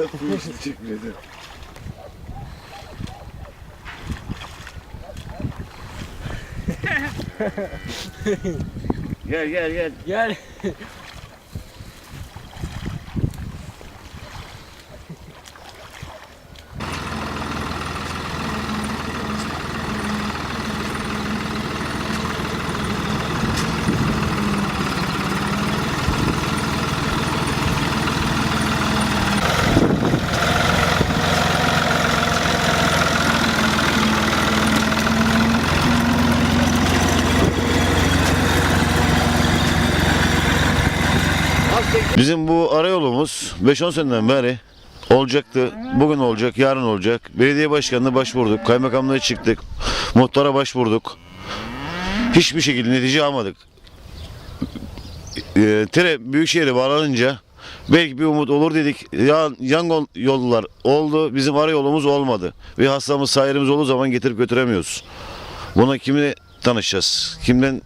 Bu işi çekmedi. gel gel gel. Gel. Bizim bu arayolumuz 5-10 seneden beri olacaktı. Bugün olacak, yarın olacak. Belediye başkanına başvurduk, kaymakamlığa çıktık, muhtara başvurduk. Hiçbir şekilde netice almadık. Ee, Tire Büyükşehir'e bağlanınca belki bir umut olur dedik. Ya, yan yollar oldu, bizim arayolumuz olmadı. Ve hastamız, sahirimiz olduğu zaman getirip götüremiyoruz. Buna kimle tanışacağız? Kimden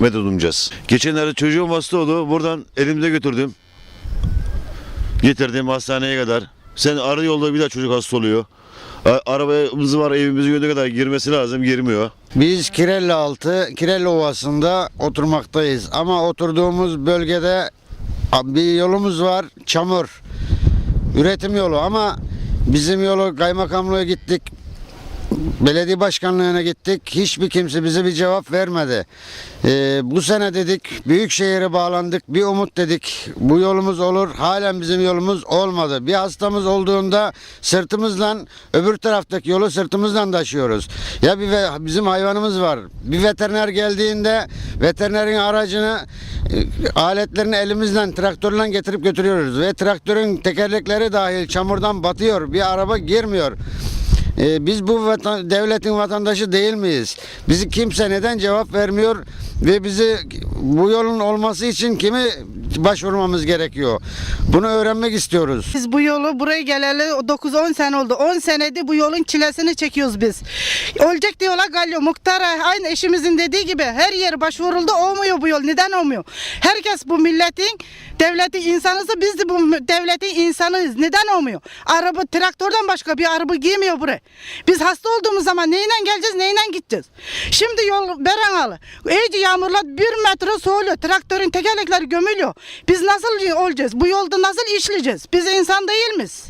medet umacağız? Geçenlerde çocuğum hasta oldu. Buradan elimde götürdüm. Getirdim hastaneye kadar. Sen arı yolda bir daha çocuk hasta oluyor. Arabamız var evimizin önüne kadar girmesi lazım girmiyor. Biz Kirelli altı, Kirelli Ovası'nda oturmaktayız. Ama oturduğumuz bölgede bir yolumuz var, çamur. Üretim yolu ama bizim yolu kaymakamlığa gittik. Belediye başkanlığına gittik. Hiçbir kimse bize bir cevap vermedi. Ee, bu sene dedik Büyükşehir'e bağlandık. Bir umut dedik. Bu yolumuz olur. Halen bizim yolumuz olmadı. Bir hastamız olduğunda sırtımızla öbür taraftaki yolu sırtımızla taşıyoruz. Ya bir bizim hayvanımız var. Bir veteriner geldiğinde veterinerin aracını e, aletlerini elimizle traktörle getirip götürüyoruz ve traktörün tekerlekleri dahil çamurdan batıyor. Bir araba girmiyor. Ee, biz bu vatan- devletin vatandaşı değil miyiz? Bizi kimse neden cevap vermiyor ve bizi bu yolun olması için kimi başvurmamız gerekiyor? Bunu öğrenmek istiyoruz. Biz bu yolu buraya geleli 9-10 sene oldu. 10 senedir bu yolun çilesini çekiyoruz biz. Olacak diyorlar Galyo. Muhtara aynı eşimizin dediği gibi her yere başvuruldu olmuyor bu yol. Neden olmuyor? Herkes bu milletin, devletin insanısı biz de bu devletin insanıyız. Neden olmuyor? Araba traktörden başka bir araba girmiyor buraya. Biz hasta olduğumuz zaman neyle geleceğiz, neyle gideceğiz? Şimdi yol Berenalı. İyice yağmurlar bir metre soğuluyor. Traktörün tekerlekleri gömülüyor. Biz nasıl olacağız? Bu yolda nasıl işleyeceğiz? Biz insan değil miyiz?